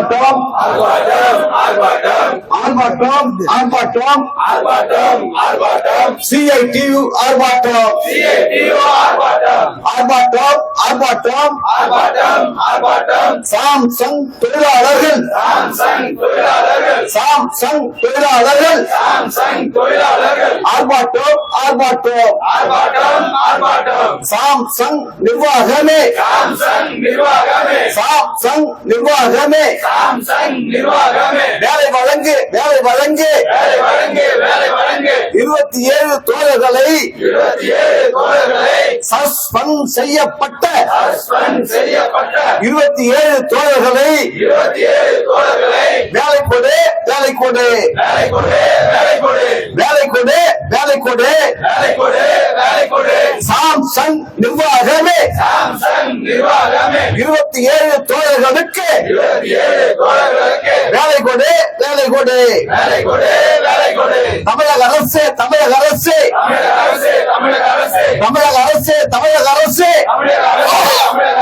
ஆர்ப்பாட்டம் ஆர்ப்பாட்டம் ஆர்ப்பாட்டம். ஆர்ப்பாட்டம் சிஐடியு ஆர்ப்பாட்டம் ஆர்ப்பாட்டம். ஆர்ப்பாட்டம். ஆர்ப்பாட்டம். சாம்சங் தொழிலாளர்கள். சாம்சங் தொழிலாளர்கள். ஆர்ப்பாட்டம். ஆர்ப்பாட்டம் ஆர்ப்பாட்டம். சாம்சங் நிர்வாகமே. சாம்சங் நிர்வாகமே. சாம்சங் நிர்வாகமே. சாம்சங் நிர்வாகமே. வேலை வழங்கு வேலை வழங்கு. வேலை வழங்கு வேலை வழங்கு. இருபத்தி ஏழு தோழர்களை இருபத்தி ஏழு தோழர்களை சஸ்பெண்ட் செய்யப்பட்ட சஸ்பெண்ட் செய்யப்பட்ட இருபத்தி ஏழு தோழர்களை இருபத்தி ஏழு தோழர்களை வேலை கொடு வேலை கொடு. வேலை கொடு வேலை கொடு. வேலை கொடு வேலை கொடு. வேலை கொடு வேலை கொடு. சாம்சங் நிர்வாகமே. சாம்சங் நிர்வாகமே. இருபத்தி ஏழு தோழர்களுக்கு இருபத்தி ஏழு தோழர்களுக்கு. வேலை கொடு வேலை கொடு. வேலை கொடு வேலை கொடு. தமிழக அரசு தமிழக அரசு. தமிழக அரசு தமிழக அரசு. தமிழக அரசு தமிழக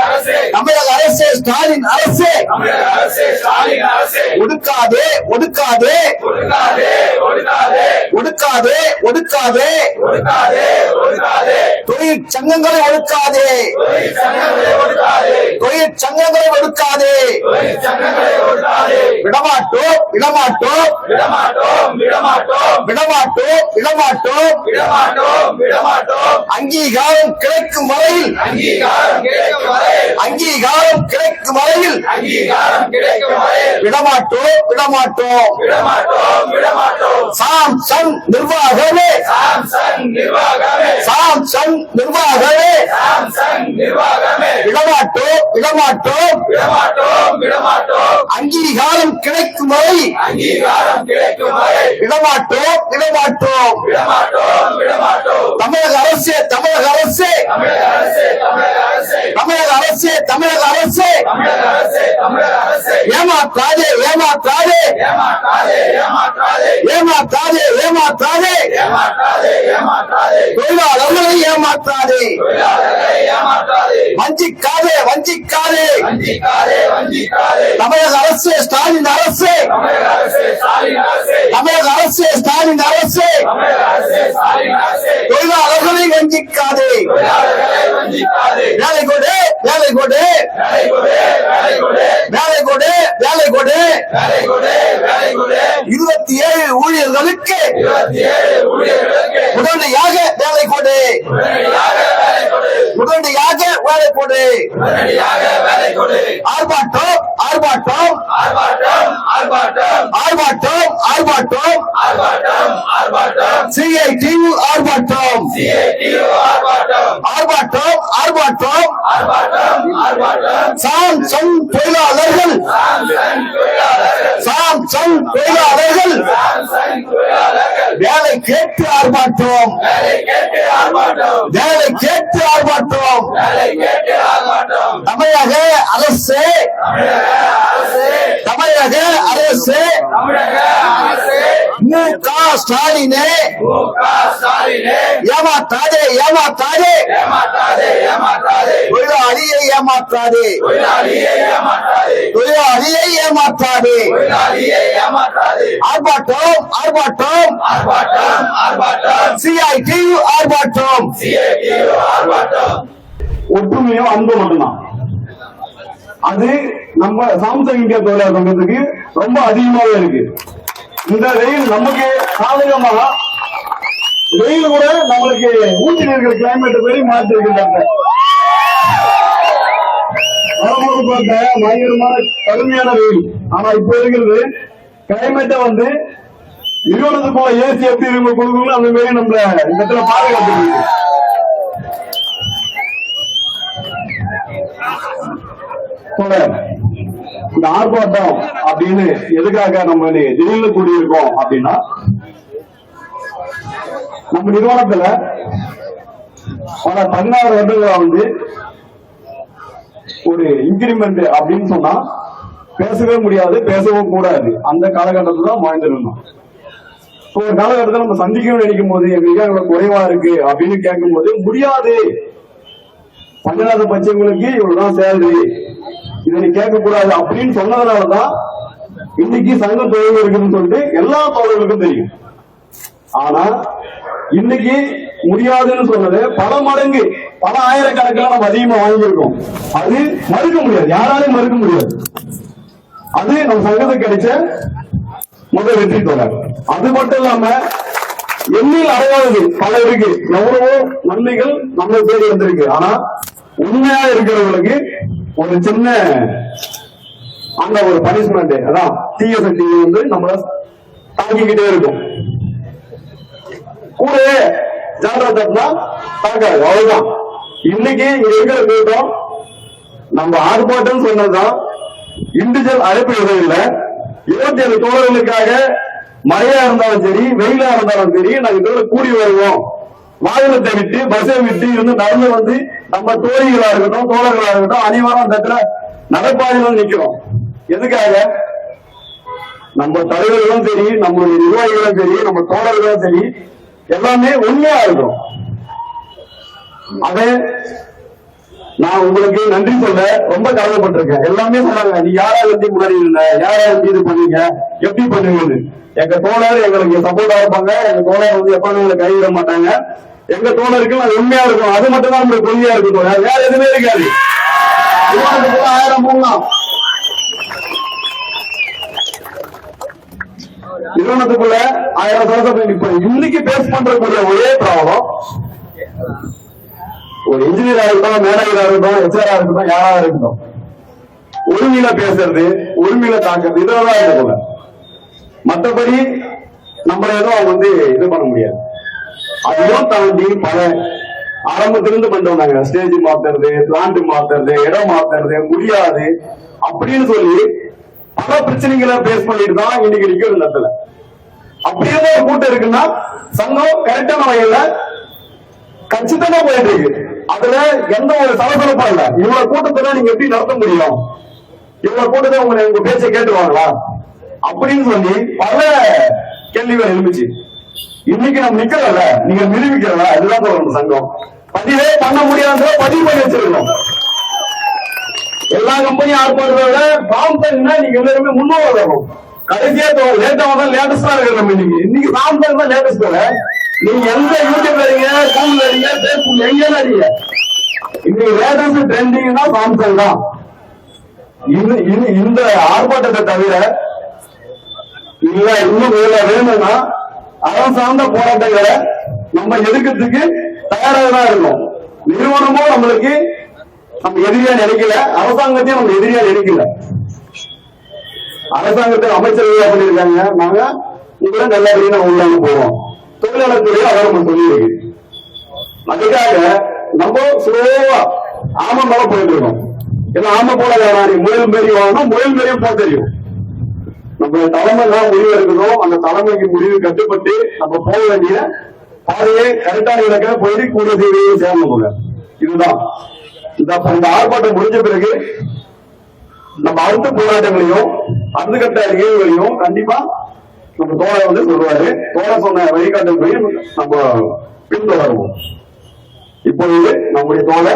அரசு. தமிழக அரசு ஸ்டாலின் அரசு. ஒடுக்காதே ஒடுக்காதே. ஒடுக்காதே ஒடுக்காதே. ஒடுக்காதே ஒடுக்காதே. ஒடுக்காதே ஒடுக்காதே. தொழிற்சங்கங்களை ஒடுக்காதே. ஒடுக்காதே. விடமாட்டோம் விடமாட்டோம். விடமாட்டோம் விடமாட்டோம். விடமாட்டோம் விடமாட்டோம். விடமாட்டோம் விடமாட்டோம். அங்கீகாரம் கிடைக்கும் வரையில். அங்கீகாரம் கிடைக்கும் வரை அங்கீகாரம் கிடைக்கும் வரையில். அங்கீகாரம் கிடைக்கும் வரை விடமாட்டோம் விடமாட்டோம். சாம்சங் நிர்வாகமே. சாம்சங் நிர்வாகமே. விடமாட்டோம் விடமாட்டோம். விடமாட்டோம் அங்கீகாரம் கிடைக்கும் வரை. அங்கீகாரம் கிடைக்கும் வரை. விடமாட்டோம் விடமாட்டோம். விடமாட்டோம் விடமாட்டோம். தமிழக அரசு தமிழக அரசு. தமிழக அரசு தமிழக அரசு. தமிழக அரசு தமிழக அரசு. ஏமாற்றா ஏமாற்றாதே ஏமாற்றாதே. ஏமாற்றாதே ஏமாற்றாதே. ஏமாற்றாதே தொழிலாளர்களை ஏமாற்றாதே. வஞ்சிக்காதே வஞ்சிக்காதே. தமிழக அரசு ஸ்டாலின் அரசு. தமிழக அரசு ஸ்டாலின் அரசு. தொழிலாளர்களை வஞ்சிக்காதே. வேலை கொண்டே வேலை கொடு. வேலை கொடு வேலை கொடு. இருபத்தி ஏழு ஊழியர்களுக்கு உடனடியாக வேலை கொடு. உடனடியாக வேலை கொடு. ஆர்ப்பாட்டம் ஆர்ப்பாட்டம். ஆர்ப்பாட்டம் ஆர்ப்பாட்டம். ஆர்ப்பாட்டம் சிஐடி ஆர்ப்பாட்டம். ஆர்ப்பாட்டம் ஆர்ப்பாட்டம். சாம்சங் தொழிலாளர்கள். சாம்சங் தொழிலாளர்கள். வேலை கேட்டு ஆர்மாட்டோம் வேலை கேட்டு ஆர்மாட்டோம் தமிழக அரசு. தமிழக அரசு மு க ஸ்டாலினே. ஏமாத்தாதே ஏமாத்தாதே. தொழிலாளியை ஏமாத்தாதே. தொழிலாளியை ஏமாத்தாதே. ஆர்ப்பாட்டம் ஆர்ப்பாட்டம். சிஐடி ஆர்ப்பாட்டம். ஒற்றுமையும் அன்பு மட்டும்தான். அது நம்ம சாம்சங் இந்தியா தொழிலாளர் சங்கத்துக்கு ரொம்ப அதிகமாவே இருக்கு. இந்த வெயில் நமக்கு சாதகமாக வெயில் கூட நம்மளுக்கு ஊட்டி இருக்கிற கிளைமேட் போய் மாற்றி இருக்கின்றாங்க வரும்போது பார்த்த பயங்கரமான கடுமையான வெயில். ஆனா இப்ப இருக்கிறது கிளைமேட்டை வந்து நிறுவனத்துக்குள்ள ஏசி எப்படி இருக்கு கொடுக்கணும் அந்த மாதிரி நம்ம இந்த இடத்துல பாதுகாத்து போல. இந்த ஆர்ப்பாட்டம் அப்படின்னு எதுக்காக நம்ம திடீர்னு கூடியிருக்கோம் அப்படின்னா நம்ம நிறுவனத்துல பல பதினாறு வருடங்களா வந்து ஒரு இன்கிரிமெண்ட் அப்படின்னு சொன்னா பேசவே முடியாது பேசவும் கூடாது. அந்த காலகட்டத்துல தான் வாழ்ந்துருந்தோம் இப்போ ஒரு காலகட்டத்தில் நம்ம சந்திக்கணும்னு நினைக்கும் போது எங்களுக்கு எங்களுக்கு குறைவா இருக்கு அப்படின்னு கேட்கும் போது முடியாது. பஞ்சநாத பட்சங்களுக்கு இவ்வளவுதான் சேலரி. இதை கேட்கக்கூடாது கேட்க கூடாது அப்படின்னு சொன்னதுனாலதான் இன்னைக்கு சங்க தொழில் இருக்குன்னு சொல்லிட்டு எல்லா தோழர்களுக்கும் தெரியும். ஆனா இன்னைக்கு முடியாதுன்னு சொன்னது பல மடங்கு பல ஆயிரக்கணக்கில் நம்ம அதிகமா வாங்கியிருக்கோம். அது மறுக்க முடியாது. யாராலையும் மறுக்க முடியாது. அது நம்ம சங்கத்துக்கு கிடைச்ச முதல் வெற்றி தொடர் அது மட்டும் இல்லாம எண்ணில் அடையாளது பல இருக்கு. எவ்வளவோ நன்மைகள் நம்ம தேடி வந்திருக்கு. ஆனா உண்மையா இருக்கிறவங்களுக்கு ஒரு சின்ன அந்த ஒரு பனிஷ்மெண்ட் அதான் தீய சக்தி வந்து நம்மள தாக்கிக்கிட்டே இருக்கும். கூட ஜாகிரதா தாக்காது அவ்வளவுதான். இன்னைக்கு இங்க இருக்கிற கூட்டம் நம்ம ஆர்ப்பாட்டம் சொன்னதுதான் இண்டிவிஜுவல் அழைப்பு எதுவும் இல்லை இருபத்தி ஏழு தோழர்களுக்காக மழையா இருந்தாலும் சரி வெயிலா இருந்தாலும் சரி நாங்க இதோட கூடி வருவோம். வாகனத்தை விட்டு பஸ்ஸை விட்டு இருந்து நடந்து வந்து நம்ம தோழிகளா இருக்கட்டும் தோழர்களா இருக்கட்டும் அனைவரும் அந்த இடத்துல நிக்கிறோம். எதுக்காக? நம்ம தலைவர்களும் சரி நம்மளுடைய நிர்வாகிகளும் சரி நம்ம தோழர்களும் சரி எல்லாமே உண்மையா இருக்கும் அதே நான் உங்களுக்கு நன்றி சொல்ல ரொம்ப கடமைப்பட்டிருக்கேன் எல்லாமே சொன்னாங்க நீ யாரா வந்து முன்னாடி இருந்த யாரா வந்து இது பண்ணீங்க? எப்படி பண்ணுவீங்கன்னு? எங்க தோழர் எங்களுக்கு சப்போர்ட்டா இருப்பாங்க. எங்க தோழர் வந்து எப்பவுமே எங்களை கைவிட மாட்டாங்க. எங்க தோழருக்கு அது உண்மையா இருக்கும். அது மட்டும் தான் நம்மளுக்கு கொள்கையா இருக்கும் தோழர் வேற எதுவுமே இருக்காது. ஆயிரம் போகலாம் நிறுவனத்துக்குள்ள ஆயிரம் சதவீதம் இப்ப இன்னைக்கு பேஸ் பண்றதுக்குள்ள ஒரே ப்ராப்ளம் ஒரு இன்ஜினியரா இருக்கட்டும் மேனேஜரா இருக்கட்டும் ஹெச்ஆரா இருக்கட்டும் யாரா இருக்கட்டும். உரிமையில பேசுறது உரிமையில தாக்குறது இதெல்லாம் இருக்குல்ல மத்தபடி நம்மள ஏதோ அவங்க வந்து இது பண்ண முடியாது. அதையும் தாண்டி பல ஆரம்பத்திலிருந்து பண்ணிட்டு நாங்க ஸ்டேஜ் மாத்துறது பிளான்ட் மாத்துறது இடம் மாத்துறது முடியாது அப்படின்னு சொல்லி பல பிரச்சனைகளை பேஸ் பண்ணிட்டு தான் இன்னைக்கு நிக்கிற நேரத்துல இடத்துல. அப்படியே ஒரு கூட்டம் இருக்குன்னா சங்கம் கரெக்டான வகையில கச்சிதமா போயிட்டு இருக்கு. அதுல எந்த ஒரு சலசலப்பா இல்ல. இவ்வளவு கூட்டத்தை நீங்க எப்படி நடத்த முடியும்? இவ்வளவு கூட்டத்தை உங்களை உங்க பேச்சை கேட்டுருவாங்களா அப்படின்னு சொல்லி பல கேள்விகள் எழுந்துச்சு. இன்னைக்கு நம்ம நிக்கிறோம்ல. நீங்க நிரூபிக்கிறல அதுதான் சொல்லணும் சங்கம். பதிவே பண்ண முடியாத பதிவு பண்ணி வச்சிருக்கணும். எல்லா கம்பெனியும் ஆர்ப்பாடுறத விட சாம்சங்னா நீங்க எல்லாருமே முன்னோர் வரணும் கடைசியா லேட்டா வந்தா லேட்டஸ்டா இருக்கிற நம்ம இன்னைக்கு. இன்னைக்கு சாம்சங் தான் லேட்டஸ்ட் நீங்க எந்த யூடியூப்ல இருங்க கூகுள் இருங்க பேஸ்புக் எங்க அறிய இன்னைக்கு லேட்டஸ்ட் ட்ரெண்டிங்னா தான். இந்த- இந்த- இந்த ஆர்ப்பாட்டத்தை தவிர இல்ல இன்னும் வேலை வேணும்னா அறம் சார்ந்த போராட்டங்களை நம்ம எதிர்க்கிறதுக்கு தயாராக தான் இருக்கோம் நிறுவனமும் நம்மளுக்கு நம்ம எதிரியா நினைக்கல அரசாங்கத்தையும் நம்ம எதிரியா நினைக்கல. அரசாங்கத்தில் அமைச்சர்கள் பண்ணிருக்காங்க நாங்க இதுல நல்லபடியா நம்ம உள்ளாங்க போவோம் தொழிலாளர் துறையை அதை நம்ம சொல்லியிருக்கு. அதுக்காக நம்ம ஸ்லோவா ஆமம் மேல போயிட்டு இருக்கோம். ஏன்னா ஆம போல வேணாம் நீ முயல் மாரி வாங்கணும் முயல் மாரியும் போக தெரியும். நம்ம தலைமை தான் முடிவு எடுக்கணும். அந்த தலைமைக்கு முடிவு கட்டுப்பட்டு நம்ம போக வேண்டிய பாதையை கரெக்டான இலக்க போயிட்டு கூடிய செய்தியை சேரணும் இதுதான். இந்த ஆர்ப்பாட்டம் முடிஞ்ச பிறகு நம்ம அடுத்த போராட்டங்களையும் அடுத்த கட்ட நிகழ்வுகளையும் கண்டிப்பா நம்ம தோழர் வந்து சொல்லுவாரு. தோழர் சொன்ன வழிகாட்டல் நம்ம பின்தொடருவோம் இப்பொழுது நம்முடைய தோழர்